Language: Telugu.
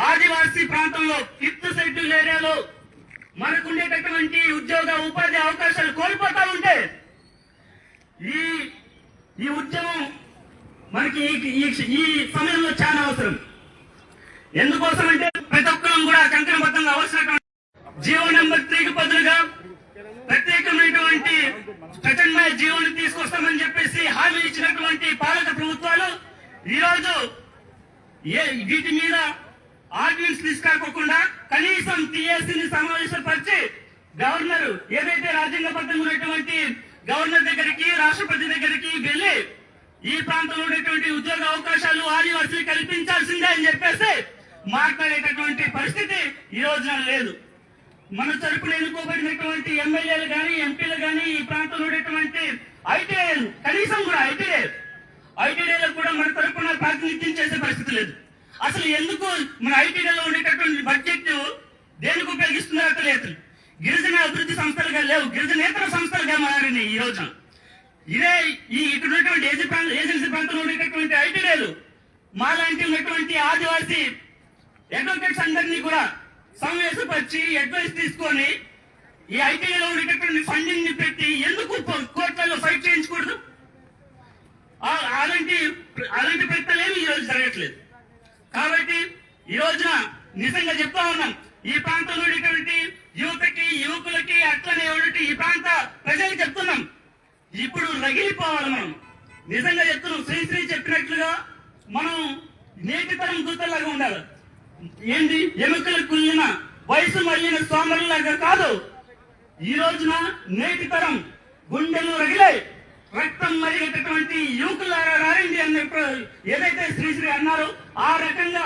ఆదివాసి ప్రాంతంలో ఫిఫ్త్ గుంటూరు ఏరియాలో మనకుండేటటువంటి ఉద్యోగ ఉపాధి అవకాశాలు కోల్పోతా ఉంటే ఈ ఈ ఉద్యమం మనకి ఈ- ఈ సమయంలో చాలా అవసరం. ఎందుకోసం అంటే ప్రతి ఒక్కరం కూడా కంకణబద్ధంగా అవసరం జీవో నెంబర్ త్రీకి బదులుగా ప్రత్యేకమైనటువంటి ప్రచండమైన జీవోని తీసుకొస్తామని చెప్పేసి హామీ ఇచ్చినటువంటి పాలక ప్రభుత్వాలు ఈరోజు ఏ వీటి మీద ఆర్డినెన్స్ తీసుకురాకోకుండా కనీసం టీఎస్సీని సమావేశపరిచి గవర్నర్ ఏదైతే రాజ్యాంగబద్ధంగా ఉన్నటువంటి గవర్నర్ దగ్గరికి రాష్ట్రపతి దగ్గరికి వెళ్ళి ఈ ప్రాంతంలో ఉన్నటువంటి ఉద్యోగ అవకాశాలు ఆదివాసులు కల్పించాల్సిందే అని చెప్పేసి మాట్లాడేటటువంటి పరిస్థితి ఈ రోజున లేదు. మన తరపున ఎన్నుకోబడినటువంటి ఎమ్మెల్యేలు గాని ఎంపీలు గాని ఈ ప్రాంతంలో ఉన్నటువంటి ఐటీఐలు కనీసం కూడా ఐటీఐ ఐటీడీలకు కూడా మన తరపున ప్రాతినిధ్యం చేసే పరిస్థితి లేదు అసలు ఎందుకు మన ఐటీలలో ఉండేటటువంటి బడ్జెట్ దేనికి ఉపయోగిస్తున్నారో తెలియదు గిరిజన అభివృద్ధి సంస్థలుగా లేవు. గిరిజనేతర సంస్థలుగా మారినాయి ఈ రోజున. ఇదే ఈ ఇక్కడ ఉన్నటువంటి ఏజెన్సీ ప్రాంతంలో ఉండేటటువంటి ఐటీఐలు మాలాంటి ఉన్నటువంటి ఆదివాసీ అడ్వకేట్స్ అందరినీ కూడా సమావేశపరిచి అడ్వైస్ తీసుకొని ఈ ఐటీఐలో ఉండేటటువంటి ఫండింగ్ని పెట్టి ఎందుకు కోర్టులలో ఫైట్ చేయించకూడదు? అలాంటి అలాంటి ప్రయత్నాలు ఏమి ఈ రోజు జరగట్లేదు. కాబట్టి ఈ రోజున నిజంగా చెప్తా ఉన్నాం ఈ ప్రాంతంలో ఉండేటువంటి యువతకి యువకులకి అట్లనే ఉన్నటువంటి ఈ ప్రాంత ప్రజలు చెప్తున్నాం. ఇప్పుడు రగిలిపోవాలి మనం. నిజంగా చెప్తున్నాం శ్రీశ్రీ చెప్పినట్లుగా మనం నేటి తరం గుర్తలాగా ఉండాలి. ఏంటి ఎముకలు కుళ్ళిన వయసు మళ్ళిన సోమరులాగా కాదు. ఈ రోజున నేటి తరం గుండెలు రగిలాయి. రక్తం మరిగినటువంటి యువకులారా రారండి అన్న ఏదైతే శ్రీశ్రీ అన్నారో ఆ రకంగా